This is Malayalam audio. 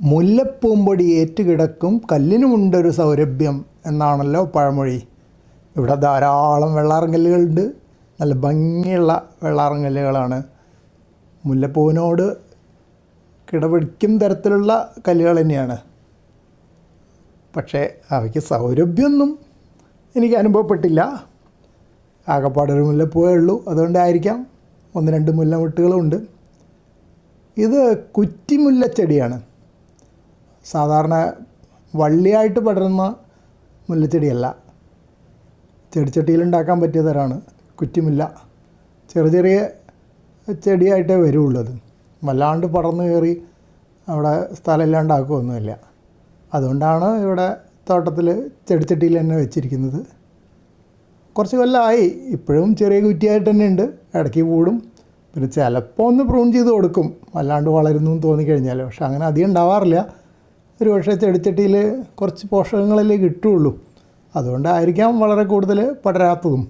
മുല്ലപ്പൂമ്പൊടി ഏറ്റുകിടക്കും കല്ലിനുമുണ്ടൊരു സൗരഭ്യം എന്നാണല്ലോ പഴമൊഴി. ഇവിടെ ധാരാളം വെള്ളാറങ്കല്ലുകളുണ്ട്. നല്ല ഭംഗിയുള്ള വെള്ളാറങ്കല്ലുകളാണ്. മുല്ലപ്പൂവിനോട് കിടപിടിക്കും തരത്തിലുള്ള കല്ലുകൾ തന്നെയാണ്. പക്ഷേ അവയ്ക്ക് സൗരഭ്യമൊന്നും എനിക്ക് അനുഭവപ്പെട്ടില്ല. ആകപ്പാടൊരു മുല്ലപ്പൂവേ ഉള്ളൂ. അതുകൊണ്ടായിരിക്കാം ഒന്ന് രണ്ട് മുല്ലമുട്ടുകളുമുണ്ട് ഇത് കുറ്റിമുല്ലച്ചെടിയാണ്. സാധാരണ വള്ളിയായിട്ട് പടരുന്ന മുല്ലച്ചെടിയല്ല. ചെടിച്ചട്ടിയിൽ ഉണ്ടാക്കാൻ പറ്റിയ തരമാണ് കുറ്റിമുല്ല. ചെറിയ ചെറിയ ചെടിയായിട്ടേ വരുള്ളൂ വല്ലാണ്ട് പടർന്നു കയറി അവിടെ സ്ഥലമില്ലാണ്ടാക്കുകയൊന്നുമില്ല. അതുകൊണ്ടാണ് ഇവിടെ തോട്ടത്തിൽ ചെടിച്ചട്ടിയിൽ തന്നെ വെച്ചിരിക്കുന്നത്. കുറച്ച് കൊല്ലമായി ഇപ്പോഴും ചെറിയ കുറ്റിയായിട്ട് തന്നെ ഉണ്ട്. ഇടയ്ക്ക് കൂടും. പിന്നെ ചിലപ്പോൾ ഒന്ന് പ്രൂൺ ചെയ്ത് കൊടുക്കും. അല്ലാണ്ട് വളരുന്നു എന്ന് തോന്നിക്കഴിഞ്ഞാൽ പക്ഷെ അങ്ങനെ അധികം ഉണ്ടാവാറില്ല. ഒരു പക്ഷേ ചെടിച്ചട്ടിയിൽ കുറച്ച് പോഷകങ്ങളല്ലേ കിട്ടുകയുള്ളൂ അതുകൊണ്ടായിരിക്കാം വളരെ കൂടുതൽ പടരാത്തതും.